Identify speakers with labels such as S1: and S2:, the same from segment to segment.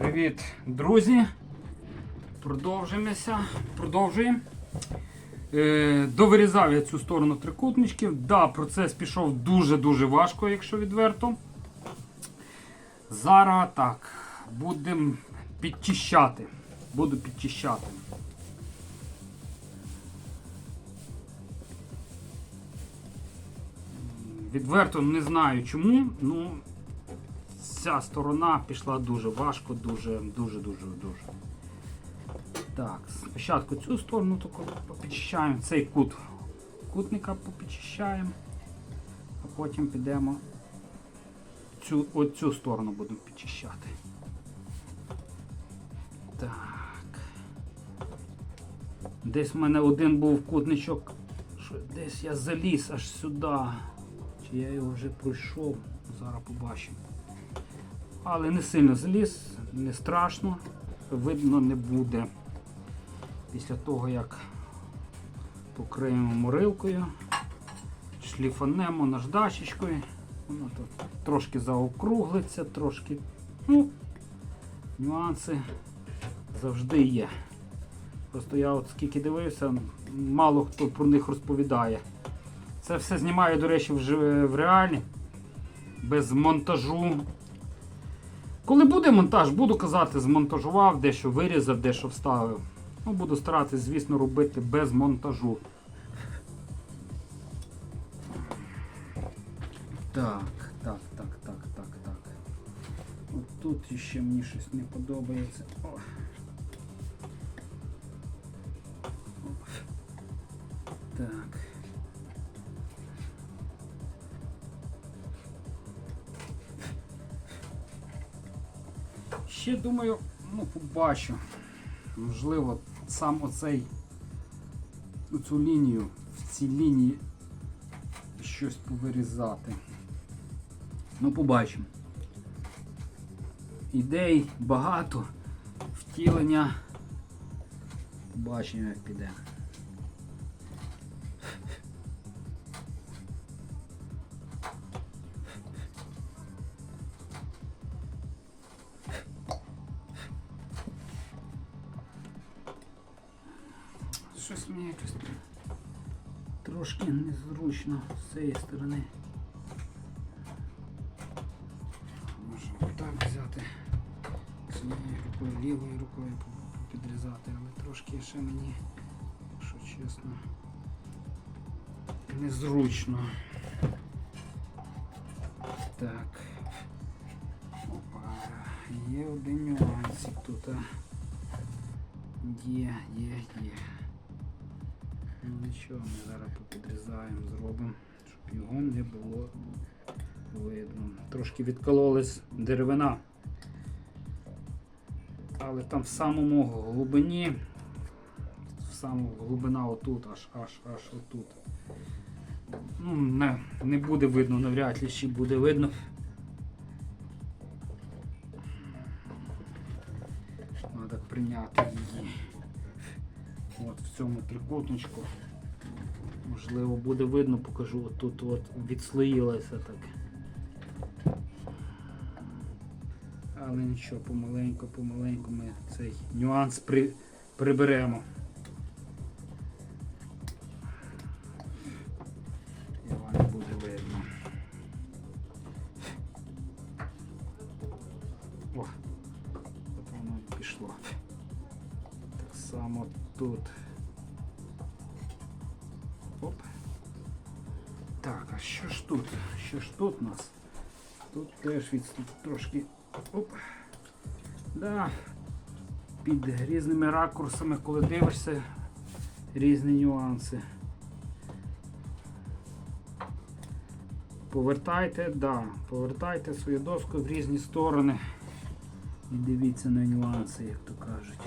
S1: Привіт, друзі! Продовжуємося. Продовжуємо. Е, довирізав я цю сторону трикутничків. Да, процес пішов дуже-дуже важко, якщо відверто. Зараз так, будемо підчищати. Буду підчищати. Відверто не знаю чому. Ну, ця сторона пішла дуже важко, дуже, дуже. Так, спочатку цю сторону попідчищаємо, цей кут кутника попідчищаємо, а потім підемо цю, оцю сторону будемо підчищати. Так. Десь в мене один був кутничок, що десь я заліз аж сюди. Чи я його вже пройшов, зараз побачимо. Але не сильно заліз, не страшно, видно не буде. Після того, як покриємо морилкою, шліфанемо наждачечкою, воно тут трошки заокруглиться, трошки, ну, нюанси завжди є. Просто я от скільки дивився, мало хто про них розповідає. Це все знімаю, до речі, в реалі, без монтажу. Коли буде монтаж, буду казати, змонтажував, дещо вирізав, дещо вставив. Ну, буду старатися, звісно, робити без монтажу. Так, так, так, так, так, так. От тут ще мені щось не подобається. О. Ще думаю, ну, побачу. Можливо, сам оцей цю лінію, в цій лінії щось повирізати. Ну, побачимо. Ідей багато, втілення. Побачимо, як піде. Щось мені якось трошки незручно з цієї сторони. Можна отак взяти цією рукою, лівою рукою підрізати, але трошки ще мені, якщо чесно, незручно. Так. Опа. Є один нюансик тут. Є, є, є. Ну нічого, ми зараз попідрізаємо, зробимо, щоб його не було видно. Трошки відкололась деревина. Але там в самому глибині, в самому глибина отут, аж аж аж отут. Ну, не, не буде видно, навряд ли ще буде видно. Треба прийняти її. От в цьому трикутничку. Можливо, буде видно, покажу, отут от відслоїлося так. Але нічого, помаленьку, помаленьку ми цей нюанс при, приберемо. О, от пішло. Так само тут. Оп. Так, а що ж тут? Що ж тут у нас? Тут теж відступ трошки. Оп. Да. Під різними ракурсами, коли дивишся, різні нюанси. Повертайте, да, повертайте свою доску в різні сторони. І дивіться на нюанси, як то кажуть.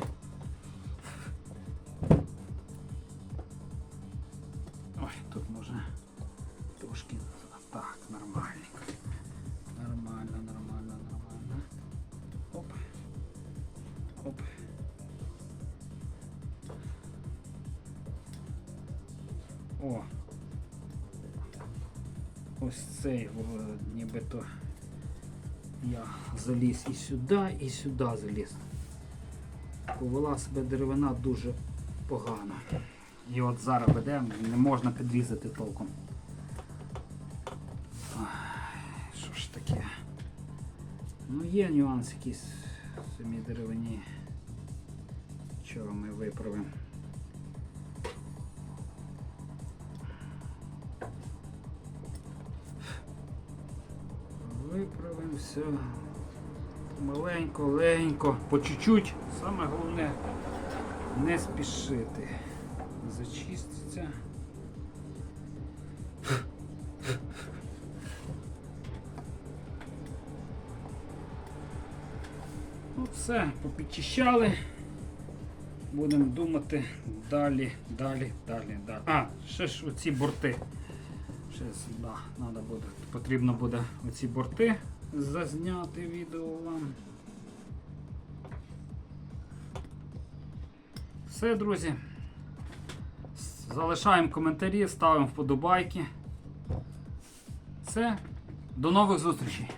S1: Ось цей нібито я заліз і сюди, і сюди заліз. Повела себе деревина дуже погано. І от зараз ведемо, не можна підрізати толком. Що ж таке? Ну є нюанс якийсь в самій деревині. Чого ми виправимо. Все. Маленько, легенько, по чуть-чуть. Саме головне не спішити. Зачиститься. Ну все, попідчищали. Будемо думати далі, далі, далі, далі. А, ще ж оці борти. Ще буде, потрібно буде оці борти зазняти відео вам. Все, друзі. Залишаємо коментарі, ставимо вподобайки. Все. До нових зустрічей!